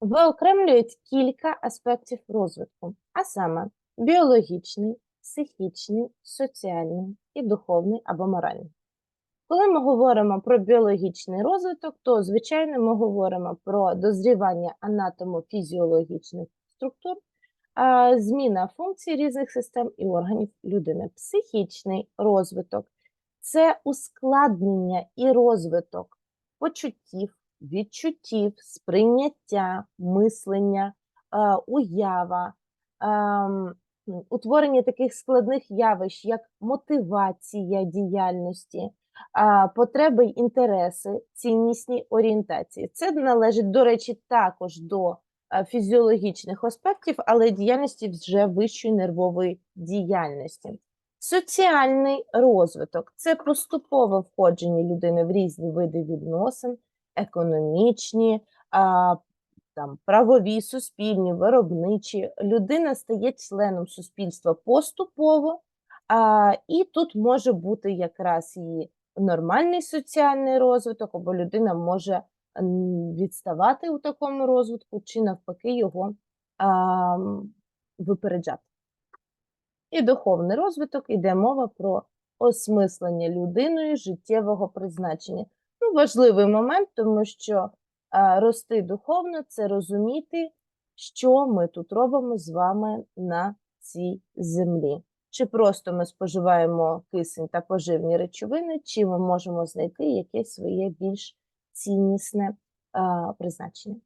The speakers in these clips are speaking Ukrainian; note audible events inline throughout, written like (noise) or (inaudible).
виокремлюють кілька аспектів розвитку, а саме біологічний, психічний, соціальний і духовний або моральний. Коли ми говоримо про біологічний розвиток, то, звичайно, ми говоримо про дозрівання анатомо-фізіологічних структур, зміна функцій різних систем і органів людини. Психічний розвиток це ускладнення і розвиток почуттів, відчуттів, сприйняття, мислення, е, уява, ем, утворення таких складних явищ, як мотивація діяльності, а, потреби й інтереси, ціннісні орієнтації. Це належить, до речі, також до фізіологічних аспектів, але діяльності вже вищої нервової діяльності. Соціальний розвиток це поступове входження людини в різні види відносин, економічні, там, правові, суспільні, виробничі. Людина стає членом суспільства поступово, а, і тут може бути якраз і нормальний соціальний розвиток, або людина може відставати у такому розвитку, чи навпаки його а, випереджати. І духовний розвиток іде мова про осмислення людиною життєвого призначення. Важливий момент, тому що а, рости духовно це розуміти, що ми тут робимо з вами на цій землі. Чи просто ми споживаємо кисень та поживні речовини, чи ми можемо знайти якесь своє більш ціннісне а, призначення.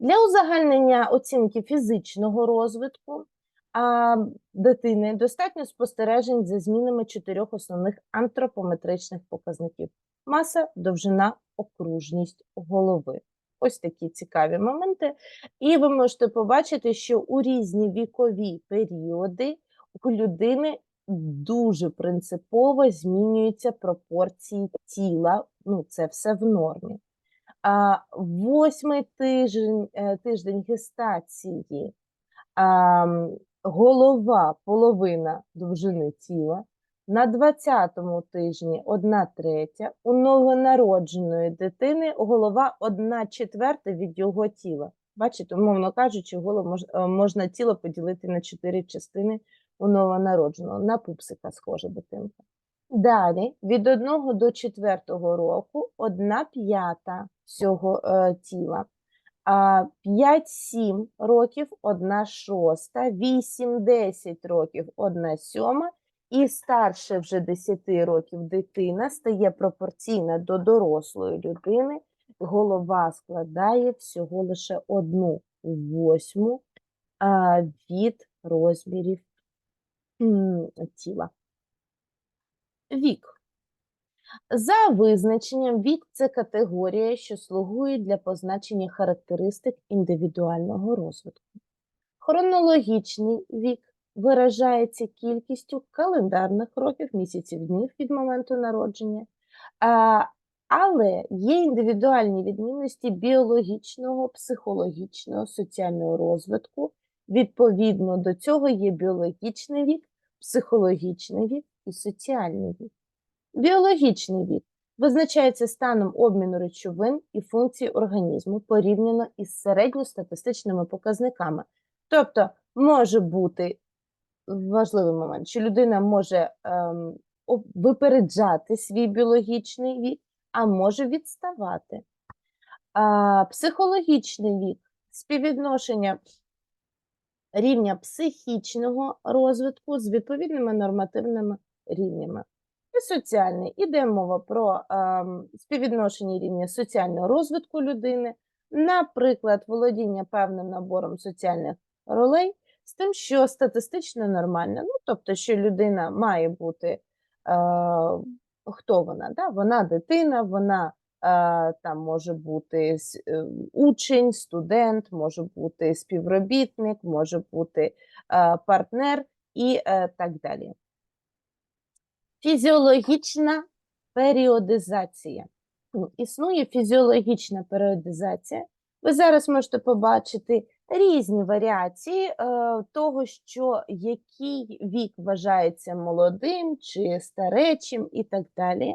Для узагальнення оцінки фізичного розвитку а, дитини достатньо спостережень за змінами чотирьох основних антропометричних показників: маса, довжина, окружність голови. Ось такі цікаві моменти. І ви можете побачити, що у різні вікові періоди у людини дуже принципово змінюються пропорції тіла. Ну, це все в нормі. А, восьмий тиждень, е, тиждень гестації, а, голова, половина довжини тіла. На 20-му тижні 1 третя, у новонародженої дитини голова 1 четверта від його тіла. Бачите, умовно кажучи, голову е, можна тіло поділити на 4 частини у новонародженого, на пупсика схожа дитинка. Далі, від 1 до 4 року 1 п'ята всього е, тіла. А 5-7 років 1 шоста, 8-10 років 1 сьома, і старше вже 10 років дитина стає пропорційна до дорослої людини, голова складає всього лише одну восьму від розмірів тіла. Вік. За визначенням, вік це категорія, що слугує для позначення характеристик індивідуального розвитку. Хронологічний вік виражається кількістю календарних років, місяців, днів від моменту народження, але є індивідуальні відмінності біологічного, психологічного, соціального розвитку. Відповідно до цього є біологічний вік, психологічний вік і соціальний вік. Біологічний вік визначається станом обміну речовин і функцій організму порівняно із середньостатистичними показниками. Тобто може бути важливий момент, що людина може ем, випереджати свій біологічний вік, а може відставати. А, психологічний вік співвідношення рівня психічного розвитку з відповідними нормативними рівнями. І соціальний. Іде мова про ем, співвідношення рівня соціального розвитку людини, наприклад, володіння певним набором соціальних ролей з тим, що статистично нормально. Ну, тобто, що людина має бути, е, хто вона? Да? Вона дитина, вона е, там може бути е, учень, студент, може бути співробітник, може бути е, партнер і е, так далі. Фізіологічна періодизація. Ну, Існує фізіологічна періодизація. Ви зараз можете побачити різні варіації е, того, що який вік вважається молодим чи старечим і так далі.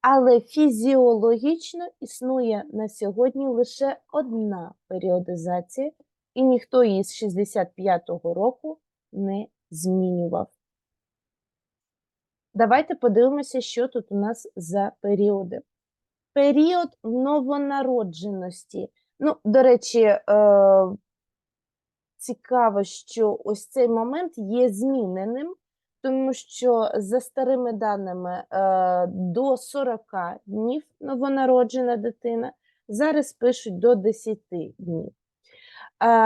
Але фізіологічно існує на сьогодні лише одна періодизація, і ніхто її з 65-го року не змінював. Давайте подивимося, що тут у нас за періоди. Період новонародженості. Ну, до речі, е, цікаво, що ось цей момент є зміненим, тому що за старими даними е, до 40 днів новонароджена дитина, зараз пишуть до 10 днів.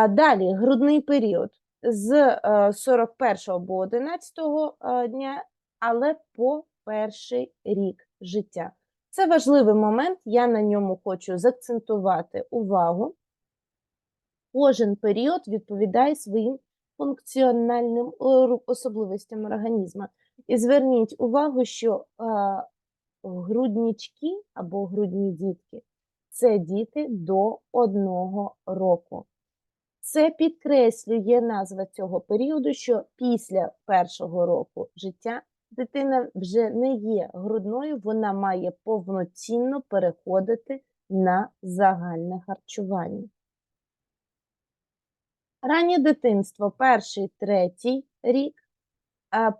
Далі грудний період з е, 41 або 11 е, дня, але по перший рік життя. Це важливий момент, я на ньому хочу заакцентувати увагу. Кожен період відповідає своїм функціональним е, особливостям організму. І зверніть увагу, що е, груднічки або грудні дітки це діти до одного року. Це підкреслює назва цього періоду, що після першого року життя дитина вже не є грудною, вона має повноцінно переходити на загальне харчування. Раннє дитинство перший, третій рік,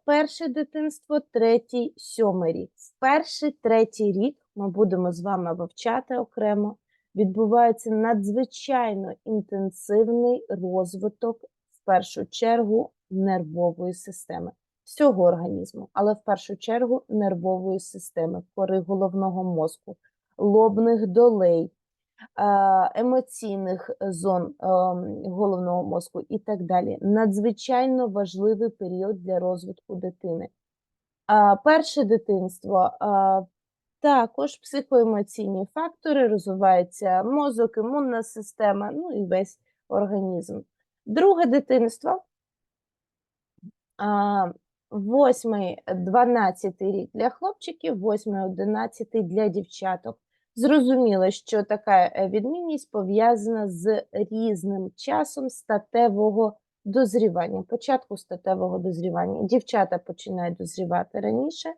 перше дитинство третій, сьомий рік. В перший, третій рік ми будемо з вами вивчати окремо. Відбувається надзвичайно інтенсивний розвиток, в першу чергу, нервової системи всього організму, але в першу чергу нервової системи, кори головного мозку, лобних долей, емоційних зон е, головного мозку і так далі. Надзвичайно важливий період для розвитку дитини. Перше дитинство також психоемоційні фактори, розвивається мозок, імунна система, ну і весь організм. Друге дитинство. а, Восьмий, дванадцятий рік для хлопчиків, восьмий, одинадцятий для дівчаток. Зрозуміло, що така е, відмінність пов'язана з різним часом статевого дозрівання, початку статевого дозрівання. Дівчата починають дозрівати раніше,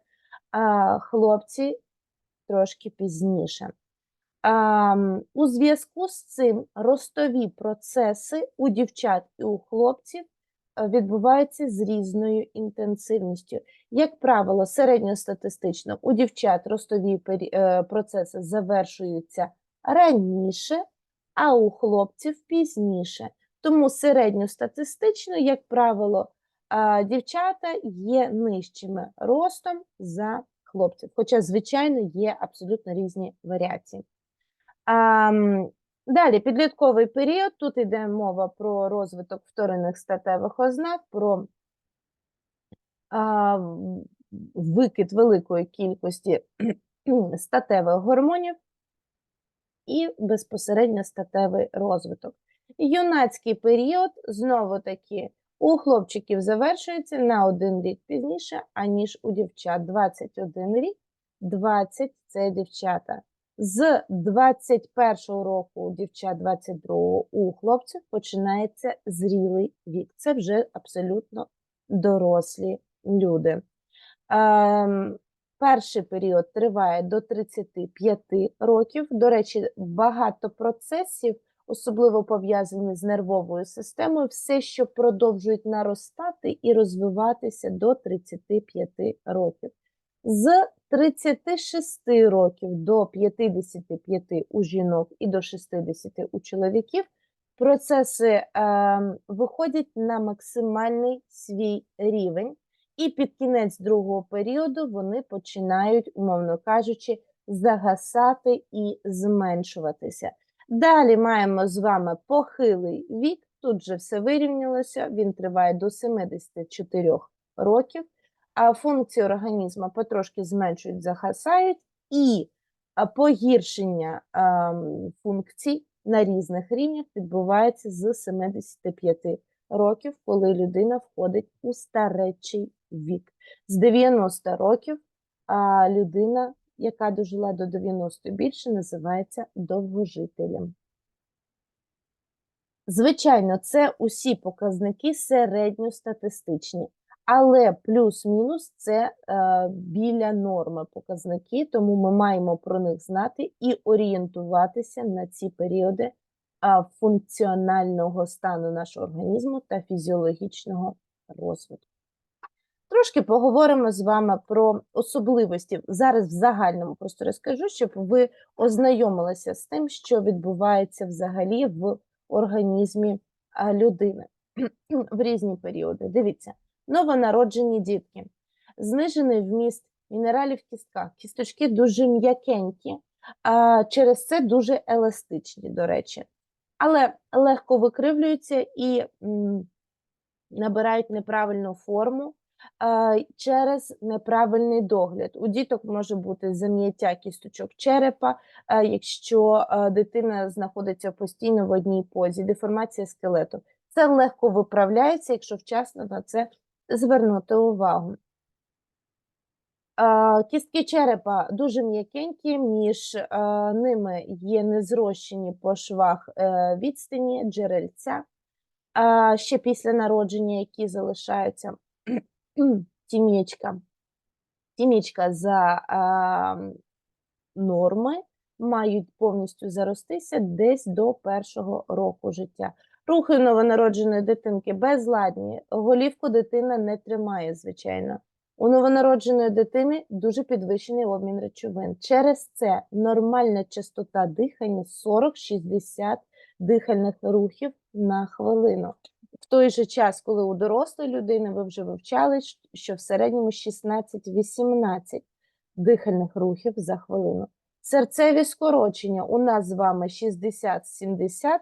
а хлопці трошки пізніше. У зв'язку з цим ростові процеси у дівчат і у хлопців відбуваються з різною інтенсивністю. Як правило, середньостатистично у дівчат ростові е, процеси завершуються раніше, а у хлопців пізніше. Тому середньостатистично, як правило, дівчата є нижчими ростом за хлопців, хоча, звичайно, є абсолютно різні варіації. Далі, підлітковий період. Тут йде мова про розвиток вторинних статевих ознак, про а, викид великої кількості (clears throat) статевих гормонів і безпосередньо статевий розвиток. Юнацький період знову таки у хлопчиків завершується на один рік пізніше, аніж у дівчат. 21 рік, 20 це дівчата. З 21 року дівчат, 22 у хлопців починається зрілий вік. Це вже абсолютно дорослі люди. Ем, перший період триває до 35 років. До речі, багато процесів, особливо пов'язані з нервовою системою, все, що продовжують наростати і розвиватися до 35 років. З 36 років до 55 у жінок і до 60 у чоловіків процеси ем, виходять на максимальний свій рівень, і під кінець другого періоду вони починають, умовно кажучи, загасати і зменшуватися. Далі маємо з вами похилий вік. Тут же все вирівнялося, він триває до 74 років, функції організму потрошки зменшують, загасають, і погіршення ем, функцій на різних рівнях відбувається з 75 років, коли людина входить у старечий вік. З 90 років людина, яка дожила до 90 і більше, називається довгожителем. Звичайно, це усі показники середньостатистичні, Але плюс-мінус це е, біля норми показники, тому ми маємо про них знати і орієнтуватися на ці періоди функціонального стану нашого організму та фізіологічного розвитку. Трошки поговоримо з вами про особливості. Зараз в загальному просто розкажу, щоб ви ознайомилися з тим, що відбувається взагалі в організмі людини (clears throat) в різні періоди. Дивіться, новонароджені дітки, знижений вміст мінералів в кістках, кісточки дуже м'якенькі, а через це дуже еластичні, до речі, але легко викривлюються і набирають неправильну форму через неправильний догляд. У діток може бути зам'яття кісточок черепа, якщо дитина знаходиться постійно в одній позі, деформація скелету. Це легко виправляється, якщо вчасно на це звернути увагу. Кістки черепа дуже м'якенькі, між ними є незрощені по швах е, відстані, джерельця, ще після народження, які залишаються (clears throat) тімічка. Тімічка за норми мають повністю заростися десь до першого року життя. Рухи новонародженої дитинки безладні, голівку дитина не тримає, звичайно. У новонародженої дитини дуже підвищений обмін речовин. Через це нормальна частота дихання 40-60 дихальних рухів на хвилину. В той же час, коли у дорослої людини ви вже вивчали, що в середньому 16-18 дихальних рухів за хвилину. Серцеві скорочення у нас з вами 60-70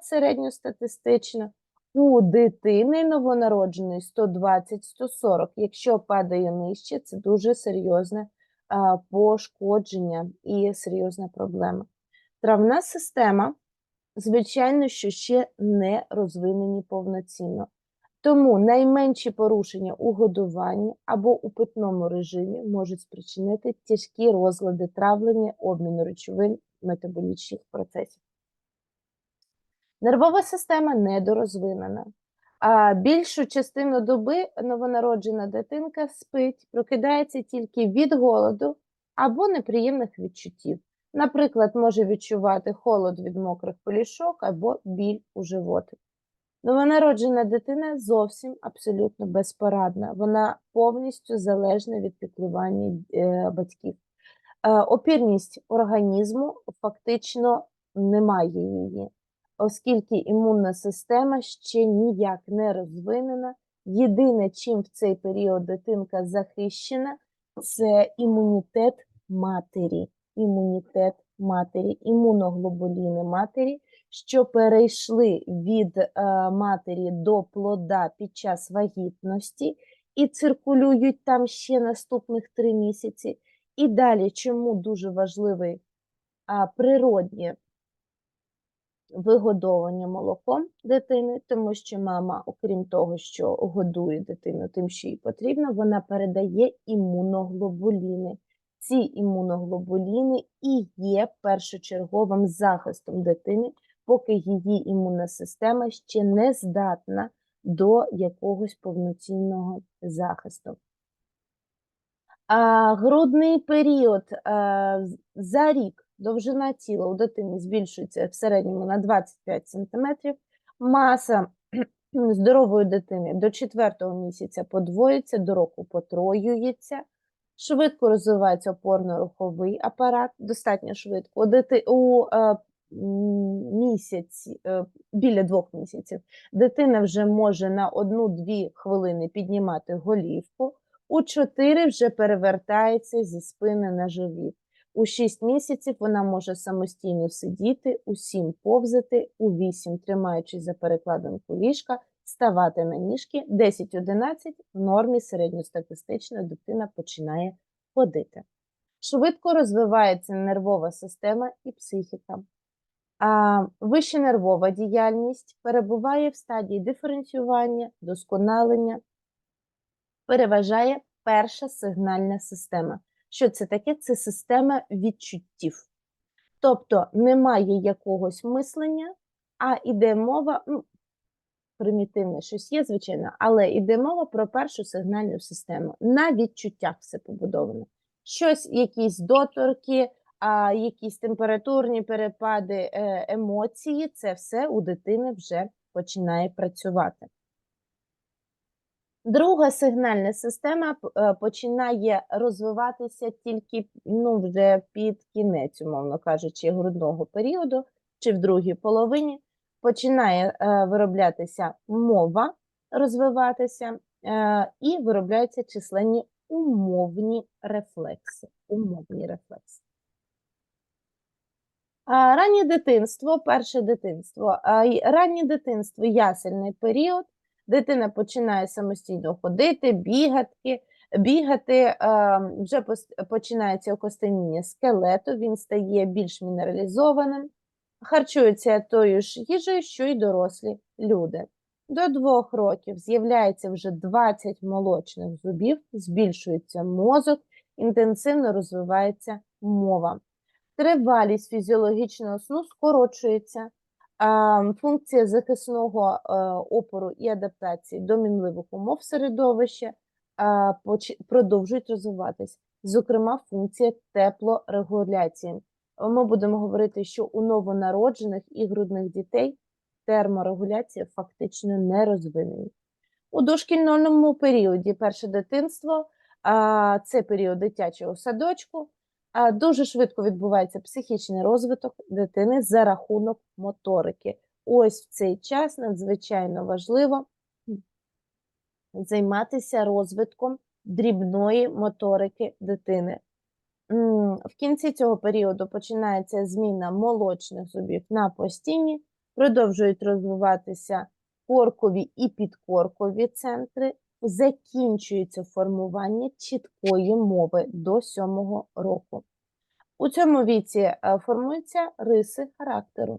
середньостатистично, у дитини новонародженої 120-140. Якщо падає нижче, це дуже серйозне пошкодження і серйозна проблема. Травна система, звичайно, що ще не розвинені повноцінно. Тому найменші порушення у годуванні або у питному режимі можуть спричинити тяжкі розлади травлення, обміну речовин, метаболічних процесів. Нервова система недорозвинена. А більшу частину доби новонароджена дитинка спить, прокидається тільки від голоду або неприємних відчуттів. Наприклад, може відчувати холод від мокрих полішок або біль у животі. Новонароджена дитина зовсім абсолютно безпорадна. Вона повністю залежна від піклування е, батьків. Е, опірність організму фактично немає її, оскільки імунна система ще ніяк не розвинена. Єдине, чим в цей період дитинка захищена, це імунітет матері. Імунітет матері, імуноглобуліни матері, що перейшли від е, матері до плода під час вагітності і циркулюють там ще наступних три місяці. І далі, чому дуже важливий природнє вигодовування молоком дитини, тому що мама, окрім того, що годує дитину тим, що їй потрібно, вона передає імуноглобуліни. Ці імуноглобуліни і є першочерговим захистом дитини, поки її імунна система ще не здатна до якогось повноцінного захисту. А, грудний період а, за рік довжина тіла у дитини збільшується в середньому на 25 см, маса (clears throat) здорової дитини до 4 місяця подвоюється, до року потроюється, швидко розвивається опорно-руховий апарат, достатньо швидко. У, у е, біля двох місяців дитина вже може на 1-2 хвилини піднімати голівку, у 4 вже перевертається зі спини на живіт. У 6 місяців вона може самостійно сидіти, у 7 повзати, у 8 тримаючись за перекладинку ліжка, ставати на ніжки, 10-11 в нормі середньостатистично дитина починає ходити. Швидко розвивається нервова система і психіка. Вища нервова діяльність перебуває в стадії диференціювання, досконалення, переважає перша сигнальна система. Що це таке? Це система відчуттів. Тобто немає якогось мислення, а йде мова, ну, примітивне щось є, звичайно, але йде мова про першу сигнальну систему. На відчуттях все побудовано. Щось, якісь доторки, а, якісь температурні перепади, е, емоції, це все у дитини вже починає працювати. Друга сигнальна система е, починає розвиватися тільки ну, вже під кінець, умовно кажучи, грудного періоду чи в другій половині. Починає е, вироблятися мова, розвиватися, і виробляються численні умовні рефлекси. Умовні рефлекси. Раннє дитинство, перше дитинство. Раннє дитинство, ясельний період. Дитина починає самостійно ходити, бігати, бігати, вже починається окостеніння скелету, він стає більш мінералізованим, харчується тою ж їжею, що й дорослі люди. До двох років з'являється вже 20 молочних зубів, збільшується мозок, інтенсивно розвивається мова. Тривалість фізіологічного сну скорочується, функція захисного е, опору і адаптації до мінливих умов середовища продовжують розвиватись. Зокрема, функція теплорегуляції. Ми будемо говорити, що у новонароджених і грудних дітей терморегуляція фактично не розвинена. У дошкільному періоді перше дитинство, це період дитячого садочку, дуже швидко відбувається психічний розвиток дитини за рахунок моторики. Ось в цей час надзвичайно важливо займатися розвитком дрібної моторики дитини. В кінці цього періоду починається зміна молочних зубів на постійні, продовжують розвиватися коркові і підкоркові центри, закінчується формування чіткої мови до сьомого року. У цьому віці е, формуються риси характеру.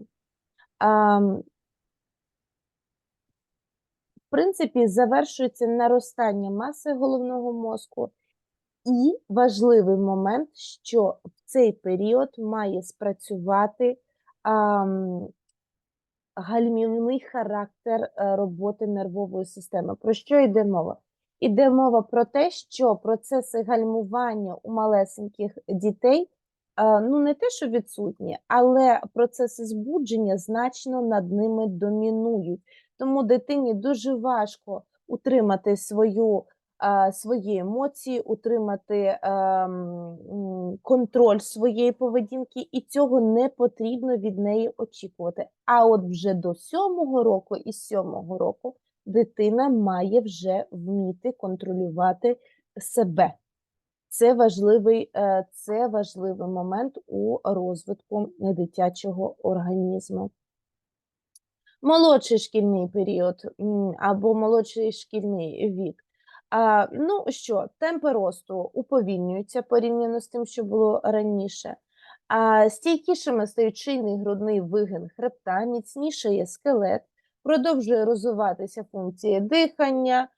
В принципі, завершується наростання маси головного мозку, і важливий момент, що в цей період має спрацювати гальмівний характер е, роботи нервової системи. Про що йде мова? Іде мова про те, що процеси гальмування у малесеньких дітей е, ну не те, що відсутні, але процеси збудження значно над ними домінують. Тому дитині дуже важко утримати свою свої емоції, утримати ем, контроль своєї поведінки, і цього не потрібно від неї очікувати. А от вже до сьомого року і з сьомого року дитина має вже вміти контролювати себе. Це важливий, е, це важливий момент у розвитку дитячого організму. Молодший шкільний період або молодший шкільний вік. Ну що, темпи росту уповільнюються порівняно з тим, що було раніше. А, стійкішими стають шийний грудний вигин хребта, міцнішає скелет, продовжує розвиватися функція дихання,